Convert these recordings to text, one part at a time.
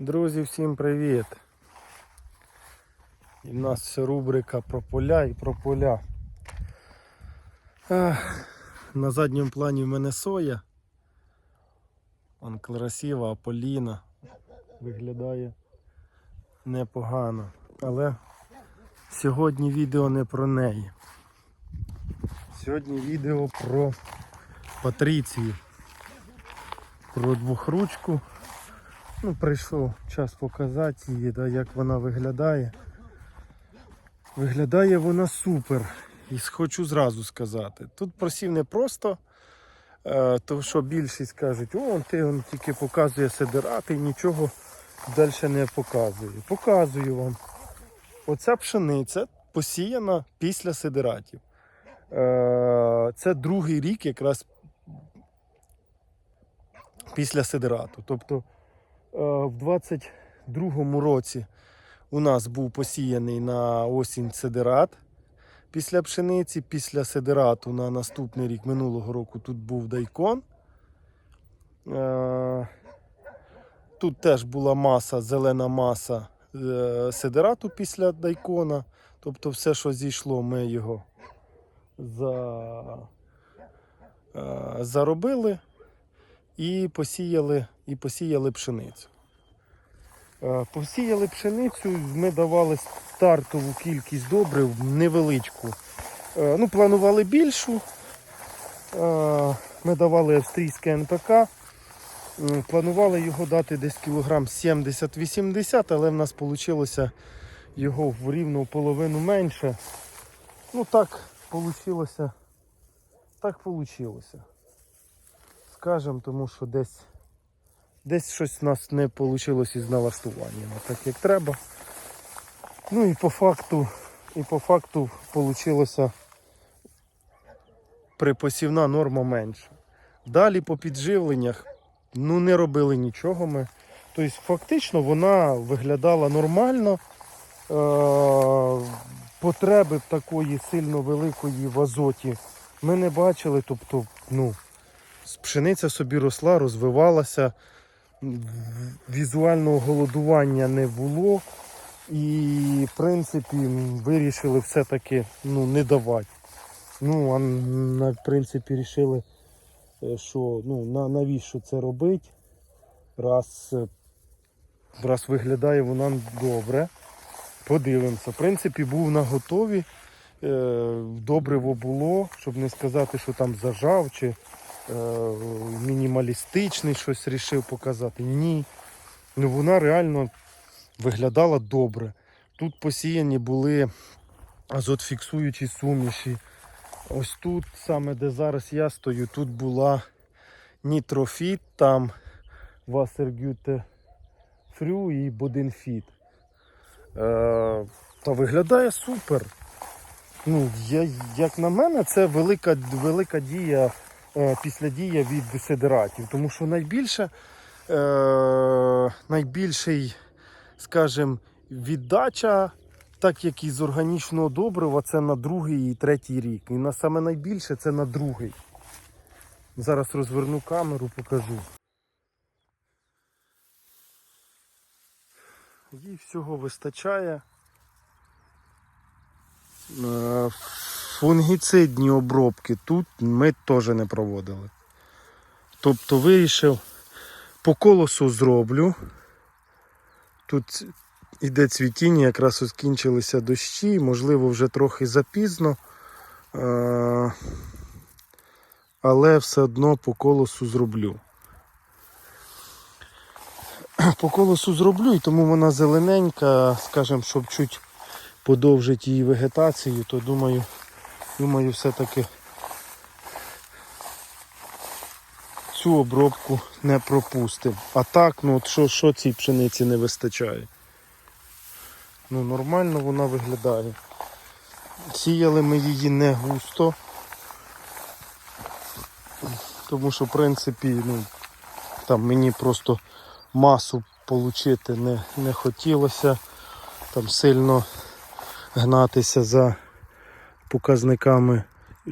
Друзі, всім привіт! І в нас рубрика про поля і про поля. На задньому плані в мене соя. Он красива, Аполіна. Виглядає непогано. Але сьогодні відео не про неї. Сьогодні відео про Патріцію. Про двохручку. Ну, прийшов час показати її, да, як вона виглядає. Виглядає вона супер. І хочу зразу сказати. Тут просів не просто, е, тому що більшість кажуть, о, ти он тільки показує сидирати і нічого далі не показує. Показую вам. Оця пшениця посіяна після сидиратів. Е, Це другий рік якраз після сидирату. Тобто в 22-му році у нас був посіяний на осінь сидират після пшениці, після сидирату на наступний рік минулого року тут був дайкон. Е, Тут теж була маса, зелена маса е, сидирату після дайкона. Тобто все, що зійшло, ми його за, е, заробили і посіяли, і посіяли пшеницю. Е, Посіяли пшеницю, ми давали стартову кількість добрив невеличку. Е, Ну, планували більшу. Е, Ми давали австрійське НПК. Планували його дати десь кілограм 70-80, але в нас вийшло його в рівну половину менше. Ну так вийшло. Так вийшло. Скажем, тому що десь Десь щось у нас не вийшло із налаштуванням, так як треба. Ну і по факту, і по факту вийшло припосівна норма менша. Далі по підживленнях ну не робили нічого ми. Тобто фактично вона виглядала нормально. Е- потреби такої сильно великої в азоті ми не бачили. Тобто, ну, пшениця собі росла, розвивалася візуального голодування не було. І, в принципі, вирішили все-таки ну, не давати. Ну, а в принципі, вирішили, що ну, на, навіщо це робити, раз, е, раз виглядає вона добре. Подивимося. В принципі, був на готові. Е, добриво було, щоб не сказати, що там зажав чи е, мінімалістичний щось рішив показати. Ні. Ну вона реально виглядала добре. Тут посіяні були азотфіксуючі суміші. Ось тут, саме де зараз я стою, тут була нітрофіт, там Васергюте Фрю і Боденфіт. Е, та виглядає супер. Ну, я, як на мене, це велика, велика дія е, після дія від сидератів. Тому що найбільше, е, найбільший, скажімо, віддача, так як із органічного добрива, це на другий і третій рік. І на саме найбільше це на другий. Зараз розверну камеру, покажу. Їй всього вистачає. Фунгіцидні обробки тут ми теж не проводили. Тобто вирішив по колосу зроблю. Тут іде цвітіння, якраз ось дощі, можливо, вже трохи запізно. Е, Але все одно по колосу зроблю. По колосу зроблю, і тому вона зелененька, скажімо, щоб чуть подовжити її вегетацію, то думаю, думаю, все-таки цю обробку не пропустимо. А так, ну от що, що цій пшениці не вистачає? Ну, нормально вона виглядає. Сіяли ми її не густо, тому що, в принципі, ну, там мені просто масу отримати не, не хотілося. Там сильно гнатися за показниками,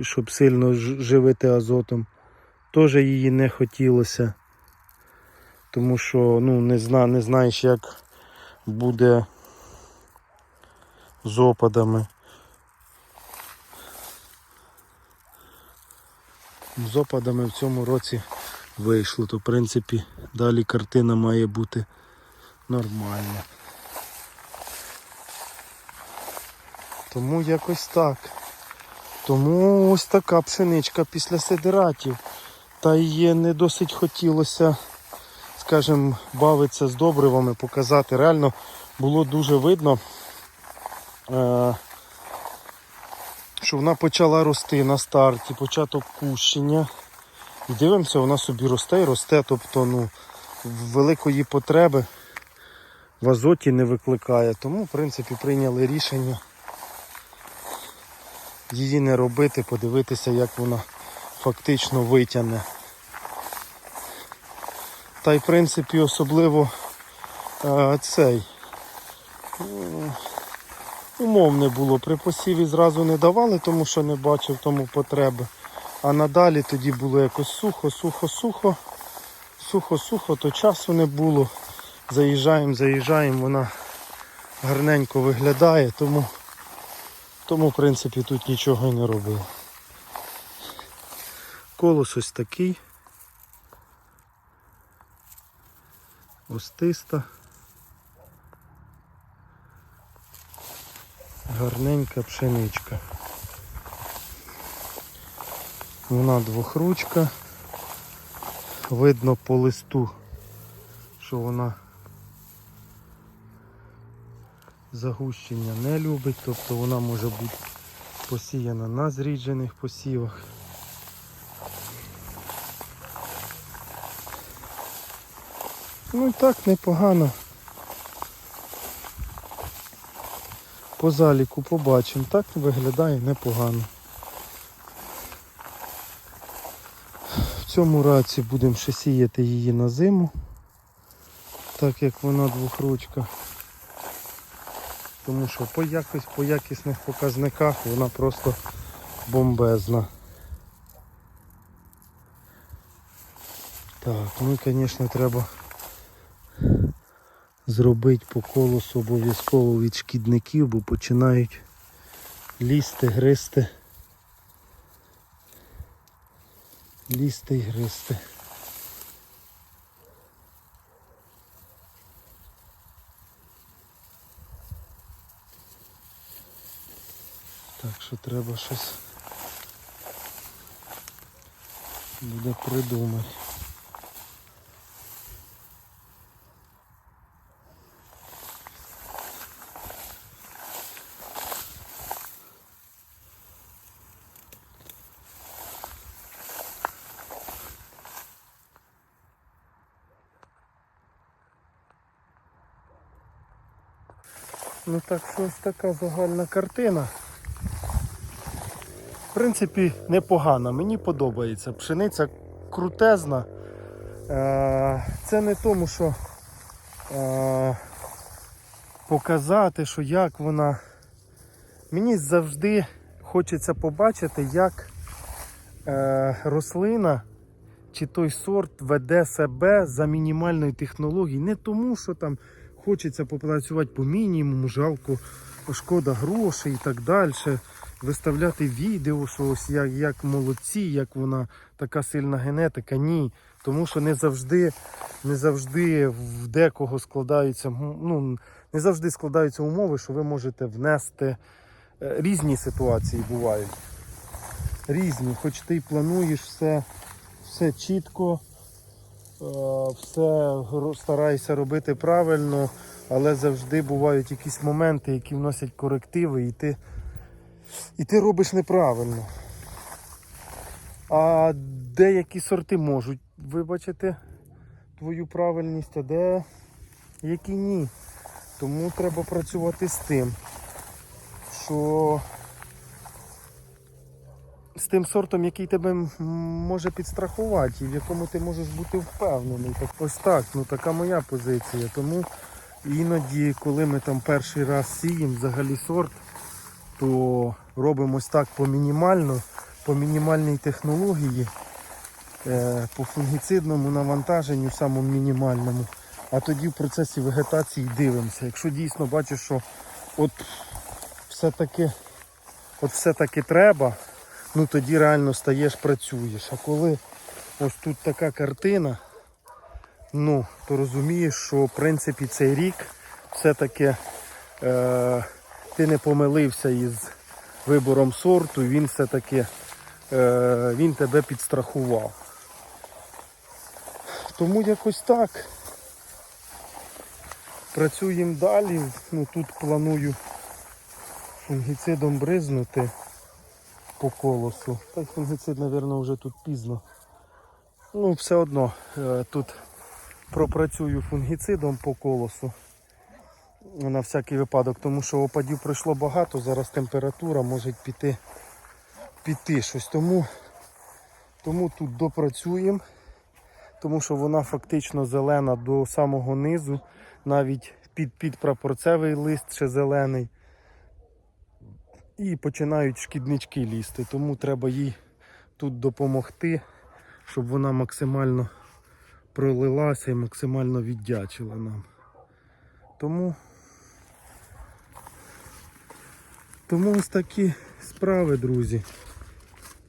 щоб сильно живити азотом. Теж її не хотілося. Тому що ну, не, зна, не знаєш, як буде з опадами. З опадами в цьому році вийшло, то в принципі далі картина має бути нормальна. Тому якось так. Тому ось така пшеничка після сидератів. Та її не досить хотілося, скажімо, бавитися з добривами, показати. Реально було дуже видно, е, що вона почала рости на старті, початок кущення. І дивимося, вона собі росте і росте, тобто ну, великої потреби в азоті не викликає. Тому, в принципі, прийняли рішення її не робити, подивитися, як вона фактично витягне. Та й в принципі особливо е, цей м, умов не було. При посіві зразу не давали, тому що не бачив тому потреби. А надалі тоді було якось сухо, сухо, сухо, сухо, сухо, то часу не було. Заїжджаємо, заїжджаємо, вона гарненько виглядає, тому, тому в принципі тут нічого й не робив. Колос ось такий. Остиста. Гарненька пшеничка. Вона двохручка. Видно по листу, що вона загущення не любить, тобто вона може бути посіяна на зріджених посівах. Ну і так непогано. По заліку побачимо. Так виглядає непогано. В цьому раці будемо ще сіяти її на зиму, так як вона двохручка. Тому що по, якось, по якісних показниках вона просто бомбезна. Так, ну і звісно треба зробити по колосу обов'язково від шкідників, бо починають лізти, гризти. Лізти і гризти. Що треба щось буде придумати. Ну так що ось така загальна картина. Принципі, непогана. Мені подобається. Пшениця крутезна. Е, Це не тому, що е, показати, що як вона. Мені завжди хочеться побачити, як е, рослина чи той сорт веде себе за мінімальної технології. Не тому, що там хочеться попрацювати по мінімуму, жалко, шкода грошей і так далі. Виставляти відео, що ось як, як молодці, як вона така сильна генетика. Ні. Тому що не завжди, не завжди в декого складаються, ну, не завжди складаються умови, що ви можете внести е, різні ситуації бувають. Різні, хоч ти плануєш все, все чітко, е, все стараєшся робити правильно, але завжди бувають якісь моменти, які вносять корективи, і ти, і ти робиш неправильно. А деякі сорти можуть вибачити твою правильність, а де які ні. Тому треба працювати з тим, що з тим сортом, який тебе може підстрахувати і в якому ти можеш бути впевнений. Так, ось так, ну така моя позиція. Тому іноді, коли ми там перший раз сіємо взагалі сорт, то робимо ось так по мінімально, по мінімальній технології. е, по фунгіцидному навантаженню, самому мінімальному. А тоді в процесі вегетації дивимося. Якщо дійсно бачиш, що от все-таки, от все-таки треба, ну тоді реально стаєш, працюєш. А коли ось тут така картина, ну, то розумієш, що в принципі цей рік все-таки е, ти не помилився із вибором сорту, він все-таки е, він тебе підстрахував. Тому якось так. Працюємо далі. Ну, тут планую фунгіцидом бризнути по колосу. Та й фунгіцид, мабуть, вже тут пізно. Ну, все одно е, тут пропрацюю фунгіцидом по колосу. На всякий випадок, тому що опадів пройшло багато, зараз температура може піти, піти щось. Тому, тому тут допрацюємо, тому що вона фактично зелена до самого низу, навіть під, прапорцевий лист ще зелений. І починають шкіднички лізти, тому треба їй тут допомогти, щоб вона максимально пролилася і максимально віддячила нам. Тому, тому ось такі справи, друзі.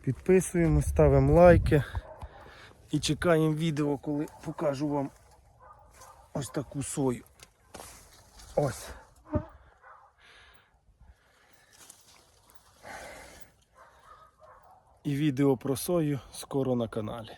Підписуємо, ставимо лайки і чекаємо відео, коли покажу вам ось таку сою. Ось. І відео про сою скоро на каналі.